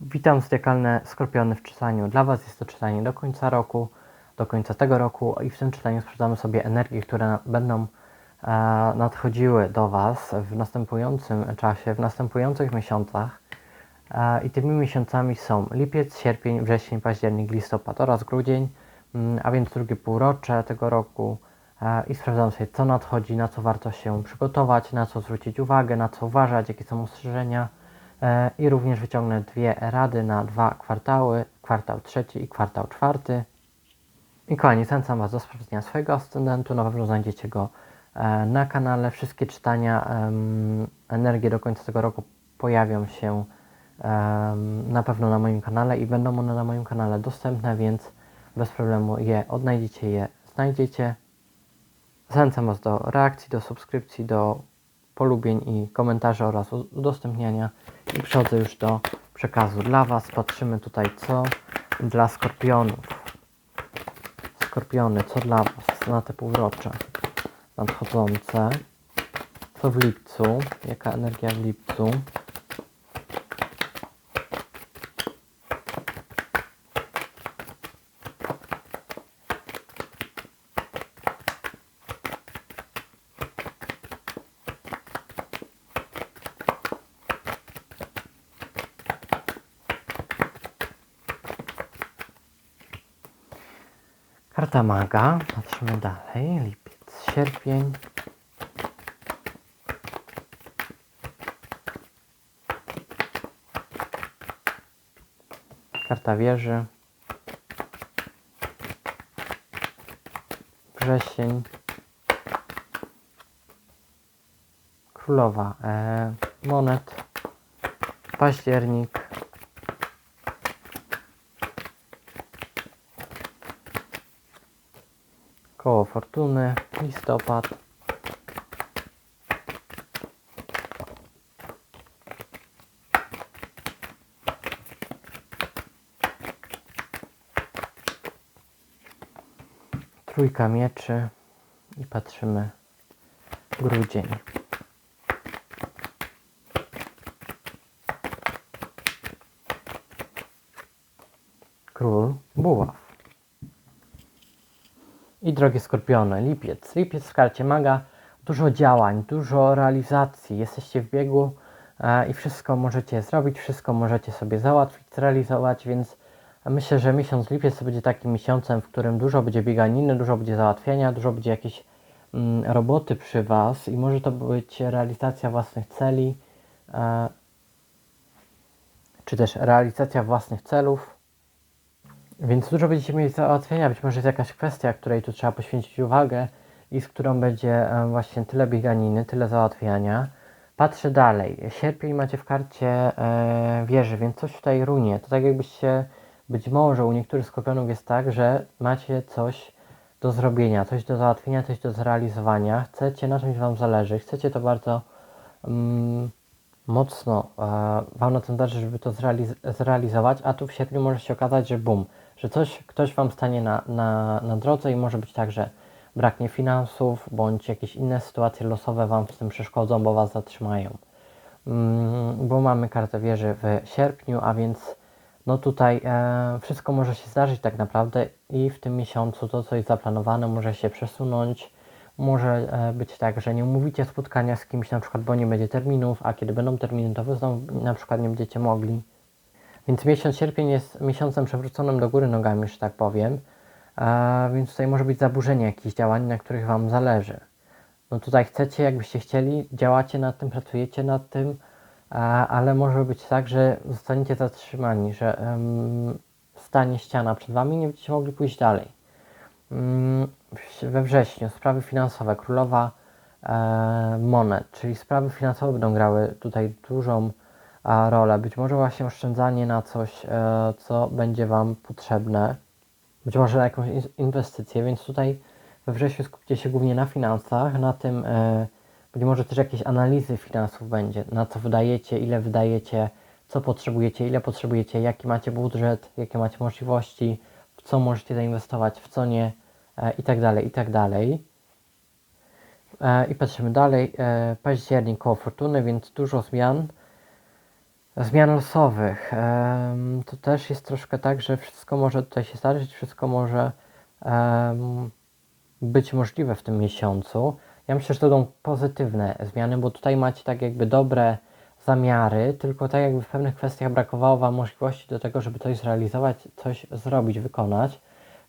Witam zodiakalne Skorpiony w czytaniu. Dla Was jest to czytanie do końca roku, do końca tego roku i w tym czytaniu sprawdzamy sobie energie, które będą e, nadchodziły do Was w następującym czasie, w następujących miesiącach. E, I tymi miesiącami są lipiec, sierpień, wrzesień, październik, listopad oraz grudzień, mm, a więc drugie półrocze tego roku. E, I sprawdzam sobie, co nadchodzi, na co warto się przygotować, na co zwrócić uwagę, na co uważać, jakie są ostrzeżenia. E, I również wyciągnę dwie rady na dwa kwartały, kwartał trzeci i kwartał czwarty. I kochani, zachęcam Was do sprawdzenia swojego ascendentu, na pewno znajdziecie go e, na kanale. Wszystkie czytania, em, energie do końca tego roku pojawią się na pewno na moim kanale i będą one na moim kanale dostępne, więc bez problemu je odnajdziecie, je znajdziecie. Zachęcam Was do reakcji, do subskrypcji, do polubień i komentarzy oraz udostępniania. I przechodzę już do przekazu dla Was. Patrzymy tutaj, co dla skorpionów. Skorpiony, co dla Was na te półrocze nadchodzące. Co w lipcu? Jaka energia w lipcu? Karta maga. Patrzymy dalej. Lipiec, sierpień. Karta wieży. Wrzesień. Królowa e, monet. Październik. Koło fortuny, listopad. Trójka mieczy i patrzymy grudzień. Król buław. I drogie skorpiony, lipiec. Lipiec w karcie maga, dużo działań, dużo realizacji. Jesteście w biegu e, i wszystko możecie zrobić, wszystko możecie sobie załatwić, zrealizować, więc myślę, że miesiąc lipiec to będzie takim miesiącem, w którym dużo będzie bieganiny, dużo będzie załatwiania, dużo będzie jakiejś mm, roboty przy Was i może to być realizacja własnych celi, e, czy też realizacja własnych celów. Więc dużo będziecie mieli załatwienia, być może jest jakaś kwestia, której tu trzeba poświęcić uwagę i z którą będzie e, właśnie tyle bieganiny, tyle załatwiania. Patrzę dalej. Sierpień macie w karcie e, wieży, więc coś tutaj runie. To tak jakbyście, być może u niektórych skorpionów jest tak, że macie coś do zrobienia, coś do załatwienia, coś do zrealizowania. Chcecie, na czymś Wam zależy, chcecie to bardzo mm, mocno e, Wam na tym zależy, żeby to zrealiz- zrealizować, a tu w sierpniu może się okazać, że bum, że coś, ktoś Wam stanie na, na, na drodze i może być tak, że braknie finansów, bądź jakieś inne sytuacje losowe Wam w tym przeszkodzą, bo Was zatrzymają. Mm, bo mamy kartę wieży w sierpniu, a więc no tutaj e, wszystko może się zdarzyć tak naprawdę i w tym miesiącu to, co jest zaplanowane, może się przesunąć. Może e, być tak, że nie umówicie spotkania z kimś na przykład, bo nie będzie terminów, a kiedy będą terminy, to wy znowu na przykład nie będziecie mogli. Więc miesiąc sierpień jest miesiącem przewróconym do góry nogami, że tak powiem. E, więc tutaj może być zaburzenie jakichś działań, na których Wam zależy. No tutaj chcecie, jakbyście chcieli, działacie nad tym, pracujecie nad tym, e, ale może być tak, że zostaniecie zatrzymani, że em, stanie ściana przed Wami i nie będziecie mogli pójść dalej. Mm, We wrześniu sprawy finansowe, królowa e, monet, czyli sprawy finansowe będą grały tutaj dużą rolę. Być może właśnie oszczędzanie na coś, e, co będzie Wam potrzebne, być może na jakąś in- inwestycję, więc tutaj we wrześniu skupcie się głównie na finansach, na tym, e, być może też jakieś analizy finansów będzie, na co wydajecie, ile wydajecie, co potrzebujecie, ile potrzebujecie, jaki macie budżet, jakie macie możliwości, w co możecie zainwestować, w co nie e, i tak dalej, i tak dalej. I patrzymy dalej. Październik koło fortuny, więc dużo zmian. Zmian losowych. To też jest troszkę tak, że wszystko może tutaj się zdarzyć, wszystko może być możliwe w tym miesiącu. Ja myślę, że to będą pozytywne zmiany, bo tutaj macie tak jakby dobre zamiary, tylko tak jakby w pewnych kwestiach brakowało Wam możliwości do tego, żeby coś zrealizować, coś zrobić, wykonać.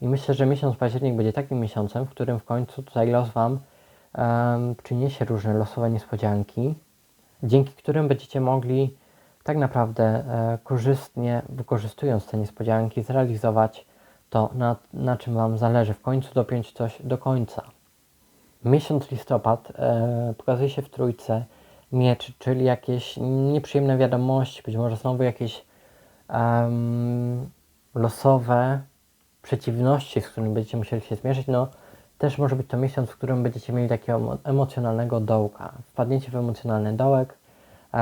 I myślę, że miesiąc październik będzie takim miesiącem, w którym w końcu tutaj los Wam em, przyniesie różne losowe niespodzianki, dzięki którym będziecie mogli tak naprawdę e, korzystnie, wykorzystując te niespodzianki, zrealizować to, na, na czym Wam zależy, w końcu dopiąć coś do końca. Miesiąc listopad e, pokazuje się w trójce mieczy, czyli jakieś nieprzyjemne wiadomości, być może znowu jakieś em, losowe przeciwności, z którymi będziecie musieli się zmierzyć, no też może być to miesiąc, w którym będziecie mieli takiego emo- emocjonalnego dołka. Wpadniecie w emocjonalny dołek,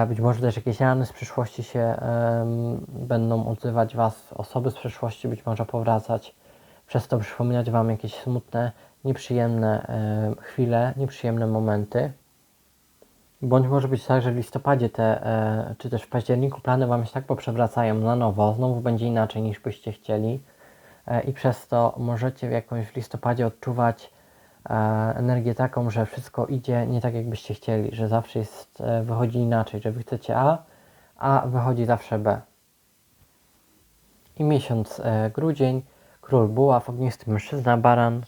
być może też jakieś rany z przyszłości się będą odzywać Was, osoby z przeszłości być może powracać, przez to przypominać Wam jakieś smutne, nieprzyjemne em, chwile, nieprzyjemne momenty. Bądź może być tak, że w listopadzie te, e, czy też w październiku plany Wam się tak poprzewracają na nowo, znowu będzie inaczej niż byście chcieli e, i przez to możecie w jakąś w listopadzie odczuwać energię taką, że wszystko idzie nie tak jakbyście chcieli, że zawsze jest, e, wychodzi inaczej, że Wy chcecie A, a wychodzi zawsze B. I miesiąc e, grudzień, król buław, ognisty mężczyzna, baran,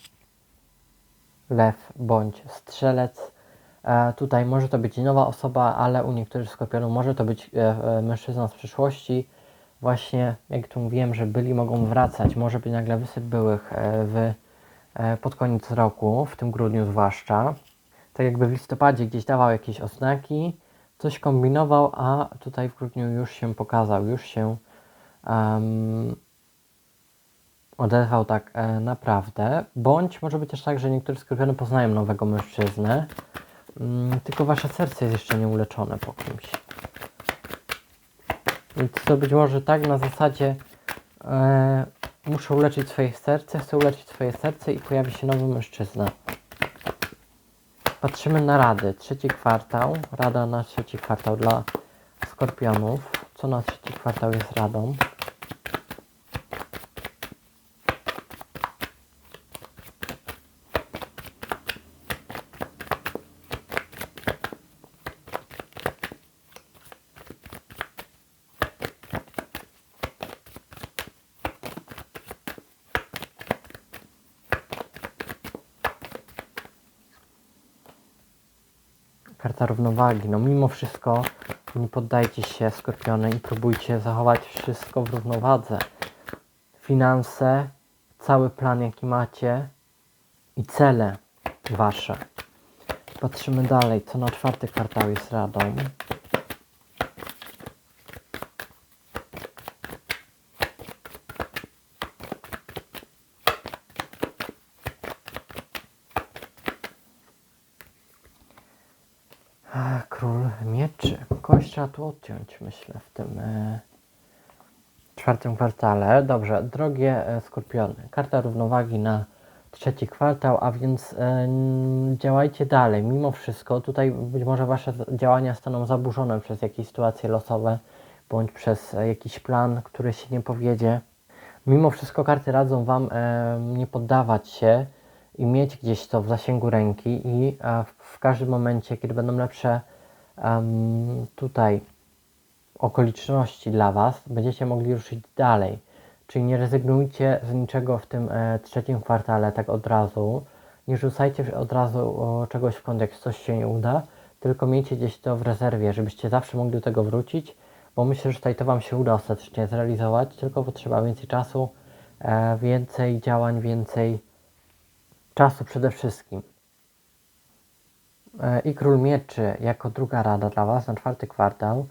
lew bądź strzelec. E, tutaj może to być nowa osoba, ale u niektórych skorpionów może to być e, e, mężczyzna z przyszłości. Właśnie, jak tu mówiłem, że byli mogą wracać, może być nagle wysyp byłych e, w, e, pod koniec roku, w tym grudniu zwłaszcza. Tak jakby w listopadzie gdzieś dawał jakieś oznaki, coś kombinował, a tutaj w grudniu już się pokazał, już się em, odezwał tak e, naprawdę. Bądź może być też tak, że niektóre skorpiony poznają nowego mężczyznę, mm, tylko wasze serce jest jeszcze nieuleczone po kimś. Więc to być może tak na zasadzie e, muszę uleczyć swoje serce, chcę uleczyć swoje serce i pojawi się nowy mężczyzna. Patrzymy na rady. Trzeci kwartał. Rada na trzeci kwartał dla skorpionów. Co na trzeci kwartał jest radą? Karta równowagi. No mimo wszystko nie poddajcie się skorpiony i próbujcie zachować wszystko w równowadze. Finanse, cały plan jaki macie i cele wasze. Patrzymy dalej, co na czwarty kwartał jest radą. Król mieczy. Kość trzeba tu odciąć, myślę, w tym e, czwartym kwartale. Dobrze, drogie e, skorpiony. Karta równowagi na trzeci kwartał, a więc e, działajcie dalej. Mimo wszystko, tutaj być może wasze działania staną zaburzone przez jakieś sytuacje losowe, bądź przez jakiś plan, który się nie powiedzie. Mimo wszystko karty radzą Wam nie poddawać się i mieć gdzieś to w zasięgu ręki i w każdym momencie, kiedy będą lepsze tutaj okoliczności dla Was, będziecie mogli ruszyć dalej. Czyli nie rezygnujcie z niczego w tym e, trzecim kwartale tak od razu. Nie rzucajcie od razu czegoś w kontekst, coś się nie uda, tylko miejcie gdzieś to w rezerwie, żebyście zawsze mogli do tego wrócić, bo myślę, że tutaj to Wam się uda ostatecznie zrealizować, tylko potrzeba więcej czasu, e, więcej działań, więcej czasu przede wszystkim. E, I Król Mieczy jako druga rada dla Was na czwarty kwartał.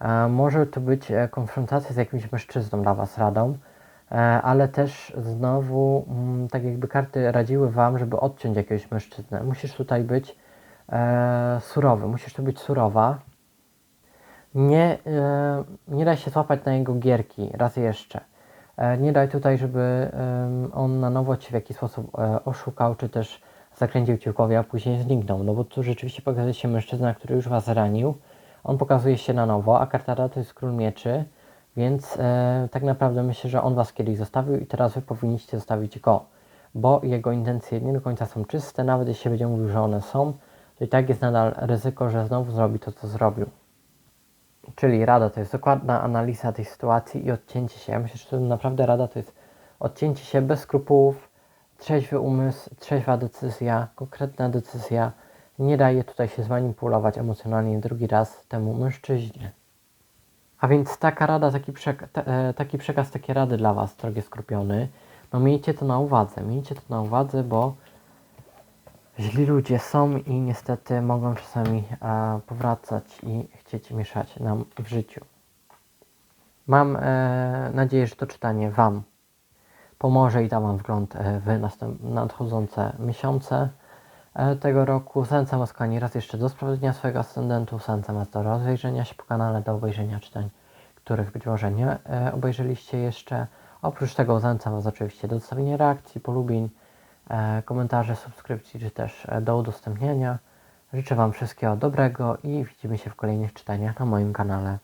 E, Może to być e, konfrontacja z jakimś mężczyzną dla Was radą, ale też znowu mm, tak jakby karty radziły Wam, żeby odciąć jakiegoś mężczyznę. Musisz tutaj być surowy, musisz tu być surowa. Nie, nie daj się złapać na jego gierki, raz jeszcze. Nie daj tutaj, żeby on na nowo Cię w jakiś sposób oszukał, czy też zakręcił Ci w głowie, a później zniknął. No bo tu rzeczywiście pokazuje się mężczyzna, który już Was ranił. on pokazuje się na nowo, a karta rada to jest król mieczy, więc e, tak naprawdę myślę, że on was kiedyś zostawił i teraz wy powinniście zostawić go, bo jego intencje nie do końca są czyste, nawet jeśli będzie mówił, że one są, to i tak jest nadal ryzyko, że znowu zrobi to, co zrobił. Czyli rada to jest dokładna analiza tej sytuacji i odcięcie się. Ja myślę, że to naprawdę rada to jest odcięcie się bez skrupułów, trzeźwy umysł, trzeźwa decyzja, konkretna decyzja. Nie daje tutaj się zmanipulować emocjonalnie drugi raz temu mężczyźnie. A więc taka rada, taki, przek- te, e, taki przekaz, takie rady dla Was, drogie skrupiony. No miejcie to na uwadze, miejcie to na uwadze, bo źli ludzie są i niestety mogą czasami e, powracać i chcieć mieszać nam w życiu. Mam e, nadzieję, że to czytanie Wam pomoże i da Wam wgląd e, w nadchodzące miesiące e, tego roku. Zachęcam Was, kochani, raz jeszcze do sprawdzenia swojego ascendentu. Zachęcam Was do rozejrzenia się po kanale, do obejrzenia czytań, których być może nie e, obejrzeliście jeszcze. Oprócz tego zachęcam Was oczywiście do zostawienia reakcji, polubień, komentarzy, subskrypcji, czy też do udostępniania. Życzę Wam wszystkiego dobrego i widzimy się w kolejnych czytaniach na moim kanale.